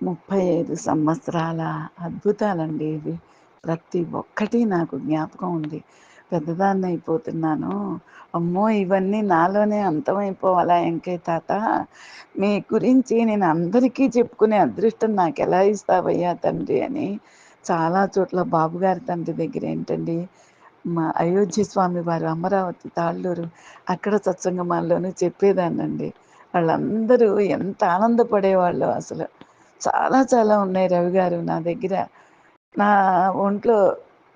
ముప్పై ఐదు సంవత్సరాల అద్భుతాలండి ఇవి. ప్రతి ఒక్కటి నాకు జ్ఞాపకం ఉంది. పెద్దదాన్ని అయిపోతున్నాను. అమ్మో! ఇవన్నీ నాలోనే అంతమైపోవాలా ఎంకే తాత? మీ గురించి నేను అందరికీ చెప్పుకునే అదృష్టం నాకు ఎలా ఇస్తావయ్యా తండ్రి అని చాలా చోట్ల బాబుగారి తండ్రి దగ్గర ఏంటండి? మా అయోధ్య స్వామి వారు అమరావతి తాళ్ళూరు అక్కడ సత్సంగమాల్లోనూ చెప్పేదాన్నండి. వాళ్ళందరూ ఎంత ఆనందపడేవాళ్ళు అసలు. చాలా చాలా ఉన్నాయి రవి గారు నా దగ్గర. నా ఒంట్లో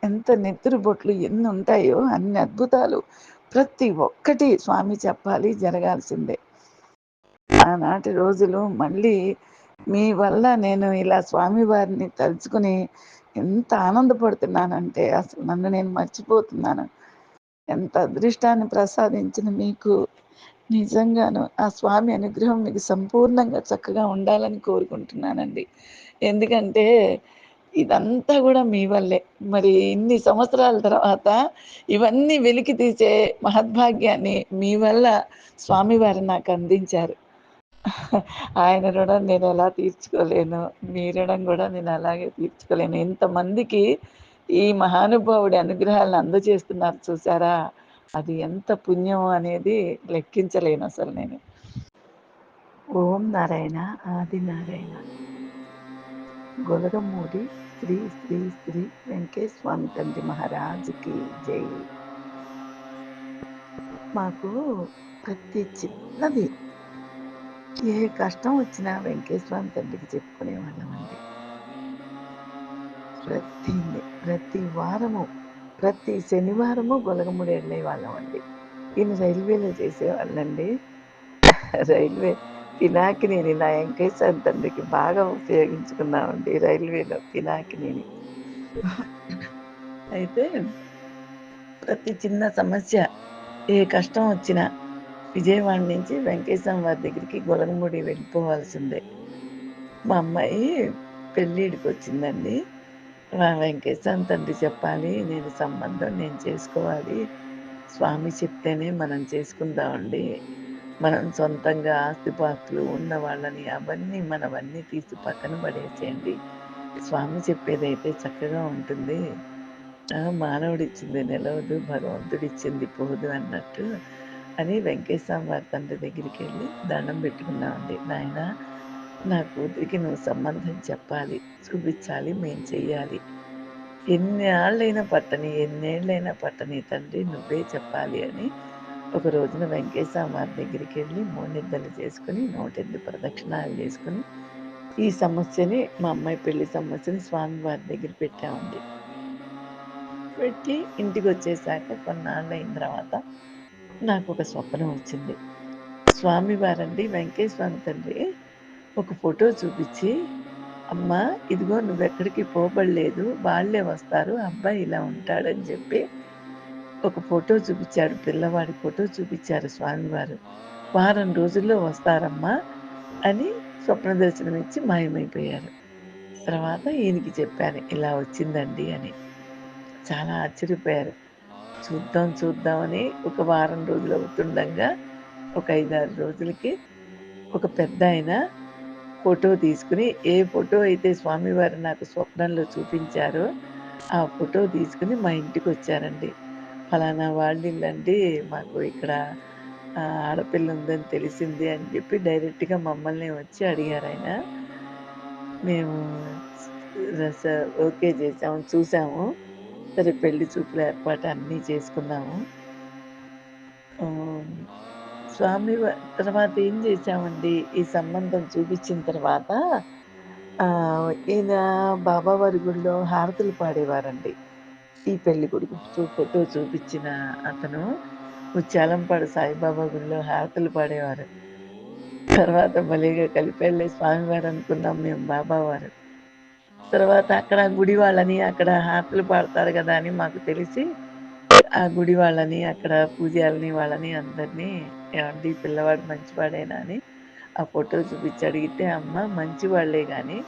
ఎంత నెత్తురు బొట్లు ఎన్ని ఉంటాయో అన్ని అద్భుతాలు ప్రతి ఒక్కటి స్వామి చెప్పాలి జరగాల్సిందే. ఆనాటి రోజులు మళ్ళీ మీ వల్ల నేను ఇలా స్వామివారిని తలుచుకుని ఎంత ఆనందపడుతున్నానంటే అసలు నన్ను నేను మర్చిపోతున్నాను. ఎంత అదృష్టాన్ని ప్రసాదించిన మీకు. నిజంగాను. ఆ స్వామి అనుగ్రహం మీకు సంపూర్ణంగా చక్కగా ఉండాలని కోరుకుంటున్నానండి. ఎందుకంటే ఇదంతా కూడా మీ వల్లే. మరి ఇన్ని సంవత్సరాల తర్వాత ఇవన్నీ వెలికి తీసే మహద్భాగ్యాన్ని మీ వల్ల స్వామివారు నాకు అందించారు. ఆయన రుణం నేను ఎలా తీర్చుకోలేను? మీ రుణం కూడా నేను అలాగే తీర్చుకోలేను. ఇంతమందికి ఈ మహానుభావుడి అనుగ్రహాలను అందజేస్తున్నారు చూసారా? అది ఎంత పుణ్యం అనేది లెక్కించలేను అసలు నేను. ఓం నారాయణ ఆది నారాయణ. గొలగమూడి శ్రీ శ్రీ శ్రీ వెంకటేశ్వామి తండ్రి మహారాజుకి జై. మాకు ప్రతి చిన్నది ఏ కష్టం వచ్చినా వెంకటేశ్వర తండ్రికి చెప్పుకునే వాళ్ళమండి ప్రతి ప్రతి వారము ప్రతి శనివారము గొలగముడి వెళ్ళే వాళ్ళం అండి. ఈయన రైల్వేలో చేసేవాళ్ళండి. రైల్వే పినాకినేని నా వెంకటేశ్వర తండ్రికి బాగా ఉపయోగించుకున్నామండి రైల్వేలో పినాకినేని. అయితే ప్రతి చిన్న సమస్య ఏ కష్టం వచ్చినా విజయవాడ నుంచి వెంకటేశ్వర వారి దగ్గరికి గొలగముడి వెళ్ళిపోవాల్సిందే. మా అమ్మాయి పెళ్ళిడికి వచ్చిందండి. వెంకటేశ్వర తండ్రి చెప్పాలి. నేను సంబంధం నేను చేసుకోవాలి. స్వామి చెప్తేనే మనం చేసుకుందామండి. మనం సొంతంగా ఆస్తిపాస్తులు ఉన్న వాళ్ళని అవన్నీ మనవన్నీ తీసి పక్కన పడేసేయండి. స్వామి చెప్పేదైతే చక్కగా ఉంటుంది. మానవుడు ఇచ్చింది నిలవదు భగవంతుడు ఇచ్చింది పోదు అన్నట్టు అని వెంకటేశ్వర వారి తండ్రి దగ్గరికి వెళ్ళి దండం పెట్టుకున్నామండి. నాయన నా కూతురికి నువ్వు సంబంధం చెప్పాలి చూపించాలి మేం చెయ్యాలి. ఎన్ని ఆళ్ళైనా పట్టని ఎన్నేళ్ళైనా పట్టని తండ్రి నువ్వే చెప్పాలి అని ఒక రోజున వెంకటేశ్వర వారి దగ్గరికి వెళ్ళి మూడిద్దలు చేసుకుని నూటెనిమిది ప్రదక్షిణాలు చేసుకుని ఈ సమస్యని మా అమ్మాయి పెళ్ళి సమస్యని స్వామివారి దగ్గర పెట్టామండి. పెట్టి ఇంటికి వచ్చేసాక కొన్నాళ్ళు అయిన తర్వాత నాకు ఒక స్వప్నం వచ్చింది. స్వామివారండి వెంకటేశ్వర తండ్రి ఒక ఫోటో చూపించి అమ్మ ఇదిగో నువ్వెక్కడికి పోబడలేదు వాళ్ళే వస్తారు అబ్బాయి ఇలా ఉంటాడని చెప్పి ఒక ఫోటో చూపించాడు పిల్లవాడి ఫోటో చూపించారు స్వామివారు. వారం రోజుల్లో వస్తారమ్మా అని స్వప్న దర్శనం ఇచ్చి మాయమైపోయారు. తర్వాత ఈయనకి చెప్పాను ఇలా వచ్చిందండి అని. చాలా ఆశ్చర్యపోయారు. చూద్దాం చూద్దామని ఒక వారం రోజులు అవుతుండగా ఒక ఐదారు రోజులకి ఒక పెద్ద ఆయన ఫోటో తీసుకుని ఏ ఫోటో అయితే స్వామివారు నాకు స్వప్నంలో చూపించారో ఆ ఫోటో తీసుకుని మా ఇంటికి వచ్చారండి. ఫలానా వాళ్ళిల్లండి మాకు ఇక్కడ ఆడపిల్ల ఉందని తెలిసింది అని చెప్పి డైరెక్ట్గా మమ్మల్ని వచ్చి అడిగారు ఆయన. మేము ఓకే చేసాము చూసాము. సరే పెళ్ళి చూపుల ఏర్పాటు అన్నీ చేసుకున్నాము. స్వామి తర్వాత ఏం చేసామండి ఈ సంబంధం చూపించిన తర్వాత ఈయన బాబావారి గుడిలో హారతులు పాడేవారండి. ఈ పెళ్ళి కొడుకు ఫోటో చూపించిన అతను ముత్యాలంపాడు సాయిబాబా గుడిలో హారతులు పాడేవారు. తర్వాత మళ్ళీగా కలిపెళ్ళి స్వామివారు అనుకున్నాం మేము బాబావారు తర్వాత అక్కడ గుడి వాళ్ళని అక్కడ హారతులు పాడతారు కదా అని మాకు తెలిసి ఆ గుడి వాళ్ళని అక్కడ పూజాలని వాళ్ళని అందరినీ ఏమండి పిల్లవాడు మంచివాడేనా అని ఆ ఫోటో చూపించి అడిగితే అమ్మ మంచివాళ్ళే కానీ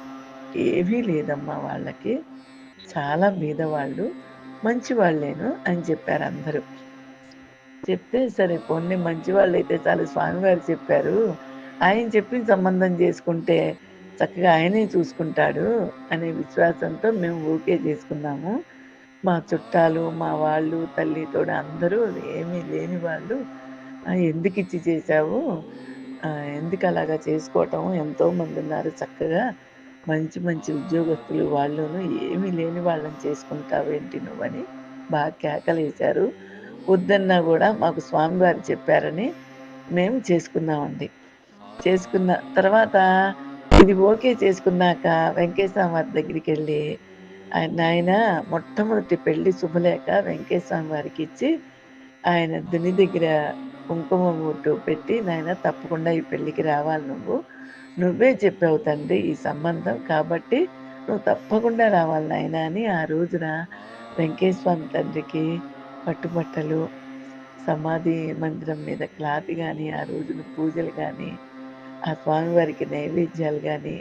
ఏమీ లేదమ్మా వాళ్ళకి. చాలా బీదవాళ్ళు మంచివాళ్ళేను అని చెప్పారు అందరూ. చెప్తే సరే మంచి మంచివాళ్ళు అయితే చాలు స్వామివారు చెప్పారు. ఆయన చెప్పిన సంబంధం చేసుకుంటే చక్కగా ఆయనే చూసుకుంటాడు అనే విశ్వాసంతో మేము ఓకే చేసుకున్నాము. మా చుట్టాలు మా వాళ్ళు తల్లితోడు అందరూ ఏమీ లేని వాళ్ళు ఎందుకు ఇచ్చి చేశావు? ఎందుకు అలాగా చేసుకోవటం? ఎంతోమంది ఉన్నారు చక్కగా. మంచి మంచి ఉద్యోగస్తులు వాళ్ళను ఏమీ లేని వాళ్ళని చేసుకుంటావేంటి నువ్వని బాగా కేకలేశారు. వద్దన్నా కూడా మాకు స్వామివారు చెప్పారని మేము చేసుకున్నామండి. చేసుకున్న తర్వాత ఇది ఓకే చేసుకున్నాక వెంకటేశ్వర దగ్గరికి వెళ్ళి ఆయన మొట్టమొదటి పెళ్ళి శుభలేఖ వెంకటేశ్వర వారికి ఇచ్చి ఆయన దుని దగ్గర కుంకుమ ముట్టు పెట్టి నాయన తప్పకుండా ఈ పెళ్ళికి రావాలి నువ్వు. నువ్వే చెప్పావు తండ్రి ఈ సంబంధం కాబట్టి నువ్వు తప్పకుండా రావాలి నాయన అని ఆ రోజున వెంకటేశ్వర తండ్రికి పట్టుబట్టలు సమాధి మందిరం మీద క్లాత్ కానీ ఆ రోజున పూజలు కానీ ఆ స్వామివారికి నైవేద్యాలు కానీ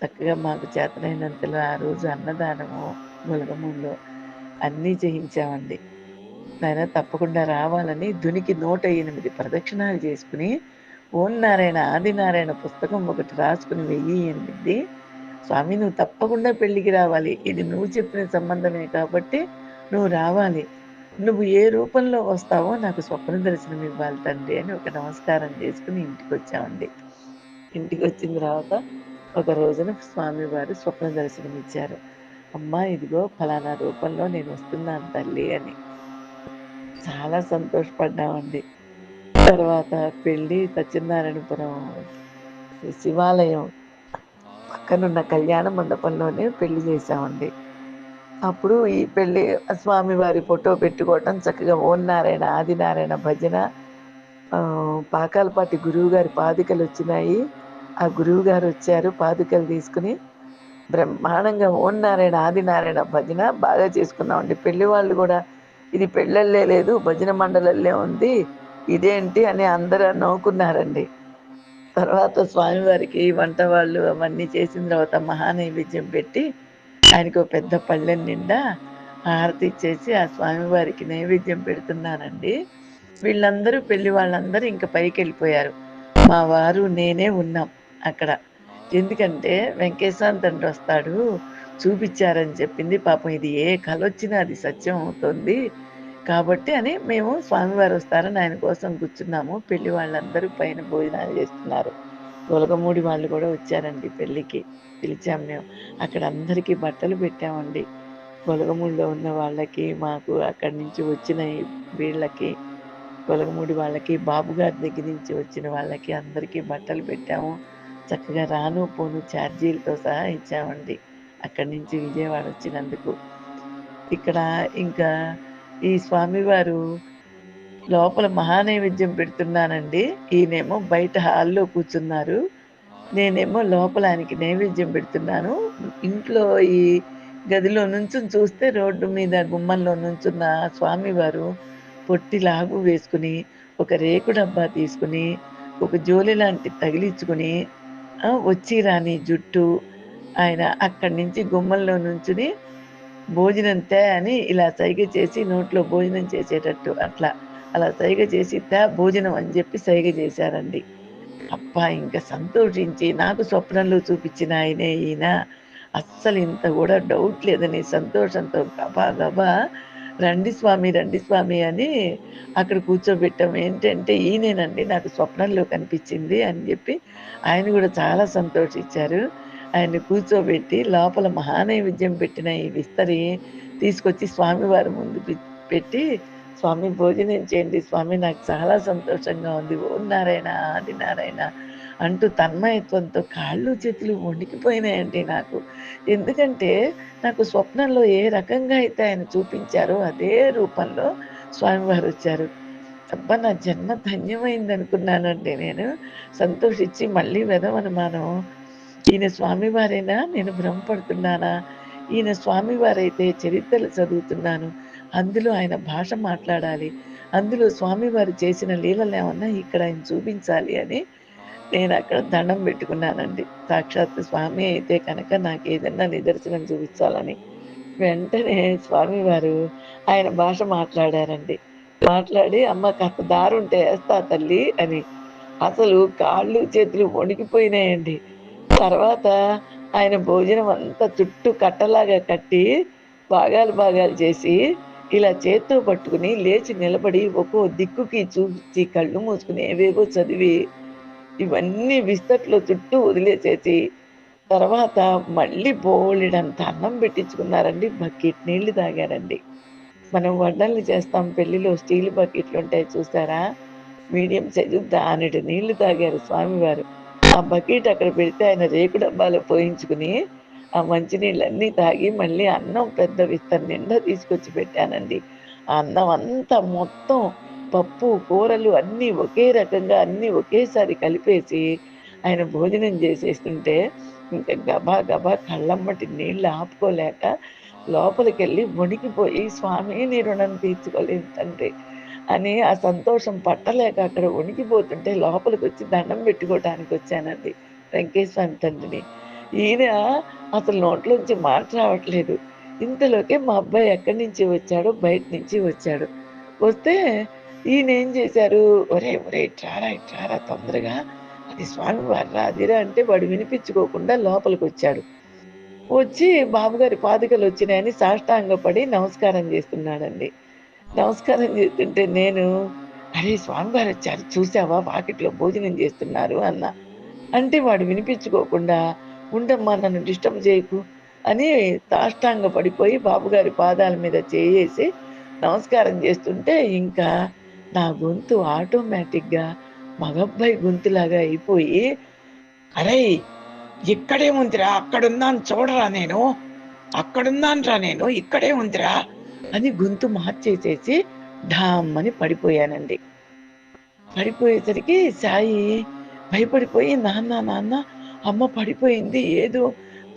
చక్కగా మాకు చేతనైనంతలో ఆ రోజు అన్నదానము ములగములో అన్నీ చేయించామండి. నాయన తప్పకుండా రావాలని దునికి నూట ఎనిమిది ప్రదక్షిణాలు చేసుకుని ఓం నారాయణ ఆదినారాయణ పుస్తకం ఒకటి రాసుకుని వెయ్యి ఎనిమిది స్వామి నువ్వు తప్పకుండా పెళ్ళికి రావాలి. ఇది నువ్వు చెప్పిన సంబంధమే కాబట్టి నువ్వు రావాలి. నువ్వు ఏ రూపంలో వస్తావో నాకు స్వప్న దర్శనం ఇవ్వాలి తండ్రి అని ఒక నమస్కారం చేసుకుని ఇంటికి వచ్చామండి ఇంటికి వచ్చిన తర్వాత ఒక రోజున స్వామివారు స్వప్న దర్శనం ఇచ్చారు అమ్మా ఇదిగో ఫలానా రూపంలో నేను వస్తున్నాను తల్లి అని. చాలా సంతోషపడ్డామండి. తర్వాత పెళ్ళి సత్యనారాయణపురం శివాలయం పక్కనున్న కళ్యాణ మండపంలోనే పెళ్ళి చేశామండి. అప్పుడు ఈ పెళ్ళి స్వామివారి ఫోటో పెట్టుకోవటం చక్కగా ఓం నారాయణ ఆదినారాయణ భజన పాకాలపాటి గురువు గారి పాదికలు వచ్చినాయి ఆ గురువు గారు వచ్చారు పాదుకలు తీసుకుని బ్రహ్మాండంగా ఓం నారాయణ ఆదినారాయణ భజన బాగా చేసుకున్నామండి. పెళ్ళి వాళ్ళు కూడా ఇది పెళ్ళల్లే లేదు భజన మండలల్లే ఉంది ఇదేంటి అని అందరూ నవ్వుకున్నారండి. తర్వాత స్వామివారికి వంట వాళ్ళు అవన్నీ చేసిన తర్వాత మహానైవేద్యం పెట్టి ఆయనకు పెద్ద పళ్ళెం నిండా హారతి ఇచ్చేసి ఆ స్వామివారికి నైవేద్యం పెడుతున్నారండి. వీళ్ళందరూ పెళ్ళి వాళ్ళందరూ ఇంకా పైకి వెళ్ళిపోయారు మా వారు నేనే ఉన్నాం. అక్కడ. ఎందుకంటే వెంకటేశాంత్ తండ్రి వస్తాడు చూపించారని చెప్పింది. పాపం ఇది ఏ కళ వచ్చినా అది సత్యం అవుతుంది. కాబట్టి అని మేము స్వామివారు వస్తారని ఆయన కోసం కూర్చున్నాము. పెళ్ళి వాళ్ళందరూ పైన భోజనాలు చేస్తున్నారు. తొలగమూడి వాళ్ళు కూడా వచ్చారండి పెళ్ళికి పిలిచాం మేము. అక్కడ అందరికీ బట్టలు పెట్టామండి. కొలగమూడిలో ఉన్న వాళ్ళకి మాకు అక్కడి నుంచి వచ్చిన వీళ్ళకి కొలగమూడి వాళ్ళకి బాబు గారి దగ్గర నుంచి వచ్చిన వాళ్ళకి అందరికీ బట్టలు పెట్టాము. చక్కగా రాను పోను ఛార్జీలతో సహా ఇచ్చామండి. అక్కడి నుంచి విజయవాడ వచ్చినందుకు. ఇక్కడ ఇంకా ఈ స్వామివారు లోపల మహానైవేద్యం పెడుతున్నానండి. ఈయనేమో బయట హాల్లో కూర్చున్నారు. నేనేమో లోపల ఆయనకి నైవేద్యం పెడుతున్నాను. ఇంట్లో ఈ గదిలో నుంచి చూస్తే రోడ్డు మీద గుమ్మంలో నుంచున్న స్వామివారు పొట్టి లాగు వేసుకుని ఒక రేకు డబ్బా తీసుకుని ఒక జోలి లాంటి తగిలించుకుని వచ్చి రాని జుట్టు ఆయన అక్కడి నుంచి గుమ్మంలో నుంచుని భోజనం తే అని ఇలా సైగ చేసి నోట్లో భోజనం చేసేటట్టు అట్లా. అలా సైగ చేసి తే భోజనం అని చెప్పి సైగ చేశారండి. అప్ప ఇంకా సంతోషించి నాకు స్వప్నంలో చూపించిన ఆయనే ఈయన. అస్సలు ఇంత కూడా డౌట్ లేదని సంతోషంతో గబా గబా రండి స్వామి రండి స్వామి అని అక్కడ కూర్చోబెట్టాం. ఏంటంటే ఈయనేనండి నాకు స్వప్నంలో కనిపించింది అని చెప్పి ఆయన కూడా చాలా సంతోషించారు. ఆయన్ని కూర్చోబెట్టి లోపల మహానైవేద్యం పెట్టిన ఈ విస్తరి తీసుకొచ్చి స్వామివారి ముందు పెట్టి స్వామి భోజనం చేయండి స్వామి నాకు చాలా సంతోషంగా ఉంది. ఓం నారాయణ ఆది నారాయణ అంటూ తన్మయత్వంతో కాళ్ళు చేతులు వణికిపోయినాయండి నాకు. ఎందుకంటే నాకు స్వప్నంలో ఏ రకంగా అయితే ఆయన చూపించారో అదే రూపంలో స్వామివారు వచ్చారు. అబ్బా నా జన్మ ధన్యమైంది అనుకున్నానండి నేను. సంతోషించి మళ్ళీ వెదవనుమానం. ఈయన స్వామివారేనా? నేను భ్రమపడుతున్నానా? ఈయన స్వామివారైతే చరిత్రలు చదువుతున్నాను. అందులో ఆయన భాష మాట్లాడాలి. అందులో స్వామివారు చేసిన లీలలు ఏమన్నా ఇక్కడ ఆయన చూపించాలి అని నేను అక్కడ దండం పెట్టుకున్నానండి. సాక్షాత్ స్వామి అయితే కనుక నాకు ఏదన్నా నిదర్శనం చూపించాలని వెంటనే స్వామివారు ఆయన భాష మాట్లాడారండి. మాట్లాడి అమ్మ కాస్త దారుంటే వేస్తా తల్లి అని. అసలు కాళ్ళు చేతులు వణికిపోయినాయండి. తర్వాత ఆయన భోజనం అంతా చుట్టూ కట్టలాగా కట్టి భాగాలు భాగాలు చేసి ఇలా చేత్తో పట్టుకుని లేచి నిలబడి ఒక్కో దిక్కుకి చూసి కళ్ళు మూసుకుని ఏవేవో చదివి ఇవన్నీ విస్తట్లో చుట్టూ వదిలేసేసి తర్వాత మళ్ళీ బోలెడంత అన్నం పెట్టించుకున్నారండి. బకెట్ నీళ్ళు తాగారండి. మనం వడ్డల్ని చేస్తాం. పెళ్ళిలో స్టీల్ బకెట్లు ఉంటాయి చూసారా? మీడియం సైజు దానిటి నీళ్ళు తాగారు స్వామివారు. ఆ బకెట్ అక్కడ పెడితే ఆయన రేకు డబ్బాలో పోయించుకుని ఆ మంచినీళ్ళన్నీ తాగి మళ్ళీ అన్నం పెద్ద విస్తర నిండా తీసుకొచ్చి పెట్టానండి. ఆ అన్నం అంతా మొత్తం పప్పు కూరలు అన్నీ ఒకే రకంగా అన్నీ ఒకేసారి కలిపేసి ఆయన భోజనం చేసేస్తుంటే ఇంకా గబా గబా కళ్ళమ్మటి నీళ్ళు ఆపుకోలేక లోపలికి వెళ్ళి వణికిపోయి స్వామి నీ రుణం తీర్చుకోలేదు తండ్రి అని ఆ సంతోషం పట్టలేక అక్కడ వణికిపోతుంటే లోపలికి వచ్చి దండం పెట్టుకోవటానికి వచ్చానండి వెంకటేశ్వర తండ్రిని. ఈయన అసలు నోట్లోంచి మాట రావట్లేదు. ఇంతలోకే మా అబ్బాయి ఎక్కడి నుంచి వచ్చాడో బయట నుంచి వచ్చాడు. వస్తే ఈయన ఏం చేశారు? ఒరే ఒరే ఇట్లారా ఇట్లారా తొందరగా. అది స్వామి వారా అంటే వాడు వినిపించుకోకుండా లోపలికి వచ్చాడు వచ్చి బాబుగారి పాదుకలు వచ్చినాయని సాష్టాంగపడి నమస్కారం చేస్తున్నాడండి. నమస్కారం చేస్తుంటే నేను అరే స్వామివారు వచ్చారు చూసావా వాకిట్లో భోజనం చేస్తున్నారు అన్న. అంటే వాడు వినిపించుకోకుండా ఉండమ్మా నన్ను డిస్టర్బ్ చేయకు అని తాష్టాంగ పడిపోయి బాబుగారి పాదాల మీద చేయేసి నమస్కారం చేస్తుంటే ఇంకా నా గొంతు ఆటోమేటిక్గా మగబ్బాయి గొంతులాగా అయిపోయి అరే ఇక్కడే ఉందిరా అక్కడున్నాను చూడరా నేను అక్కడున్నాను రా నేను ఇక్కడే ఉందిరా అని గొంతు మార్చేసేసి ఢామ్మని పడిపోయానండి. పడిపోయేసరికి సాయి భయపడిపోయి నాన్న నాన్న అమ్మ పడిపోయింది ఏదో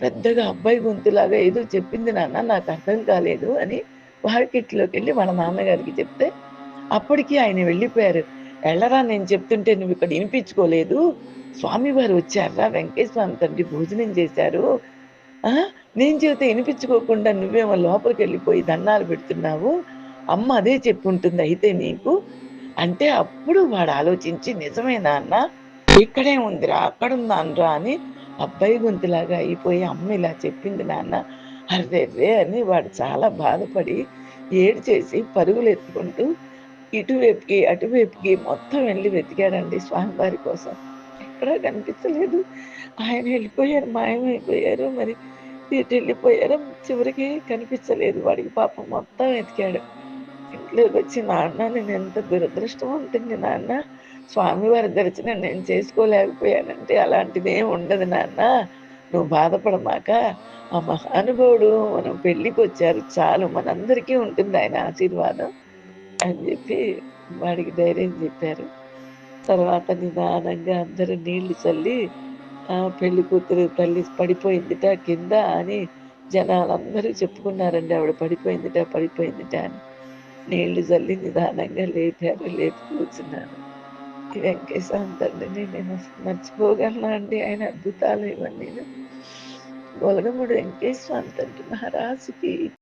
పెద్దగా అబ్బాయి గొంతులాగా ఏదో చెప్పింది నాన్న నాకు అర్థం కాలేదు అని వాకిట్లోకి వెళ్ళి వాళ్ళ నాన్నగారికి చెప్తే అప్పటికి ఆయన వెళ్ళిపోయారు. వెళ్ళరా నేను చెప్తుంటే నువ్వు ఇక్కడ వినిపించుకోలేదు. స్వామివారు వచ్చారా? వెంకటేశ్వర తండ్రి భోజనం చేశారు. నేను చెబితే వినిపించుకోకుండా నువ్వేమో లోపలికి వెళ్ళిపోయి దండాలు పెడుతున్నావు. అమ్మ అదే చెప్పుంటుంది అయితే నీకు. అంటే అప్పుడు వాడు ఆలోచించి నిజమే నాన్న ఇక్కడే ఉందిరా అక్కడ ఉందాన్రా అని అబ్బాయి గొంతులాగా అయిపోయి అమ్మ ఇలా చెప్పింది నాన్న. అర్రే అని వాడు చాలా బాధపడి ఏడు చేసి పరుగులు ఎత్తుకుంటూ ఇటువైపుకి అటువైపుకి మొత్తం వెళ్ళి వెతికాడండి స్వామివారి కోసం. ఎక్కడా కనిపించలేదు. ఆయన వెళ్ళిపోయారు మాయమైపోయారు. మరి ఇటు వెళ్ళిపోయారు. చివరికి కనిపించలేదు. వాడికి పాపం మొత్తం వెతికాడు. ఇంట్లోకి వచ్చి నాన్న నేను ఎంత దురదృష్టవంతుంది నాన్న. స్వామివారి దర్శనం నేను చేసుకోలేకపోయానంటే అలాంటిది ఏమి ఉండదు నాన్న. నువ్వు బాధపడమాక. ఆ మహానుభావుడు మనం పెళ్ళికి వచ్చారు చాలు మనందరికీ ఉంటుంది ఆయన ఆశీర్వాదం. అని చెప్పి వాడికి ధైర్యం చెప్పారు. తర్వాత నిదానంగా అందరూ నీళ్ళు చల్లి పెళ్ళి కూతురు తల్లి పడిపోయిందిట కింద అని జనాలందరూ చెప్పుకున్నారండి. ఆవిడ పడిపోయిందిట పడిపోయిందిట అని. నీళ్ళు చల్లి నిదానంగా లేపారు లేపి కూర్చున్నాను ఈ వెంకటేశ్వర తండ్రిని నేను మర్చిపోగలను అండి? ఆయన అద్భుతాలు ఇవన్నీ గొలగముడు వెంకటేశ్వర తండ్రి మహారాజుకి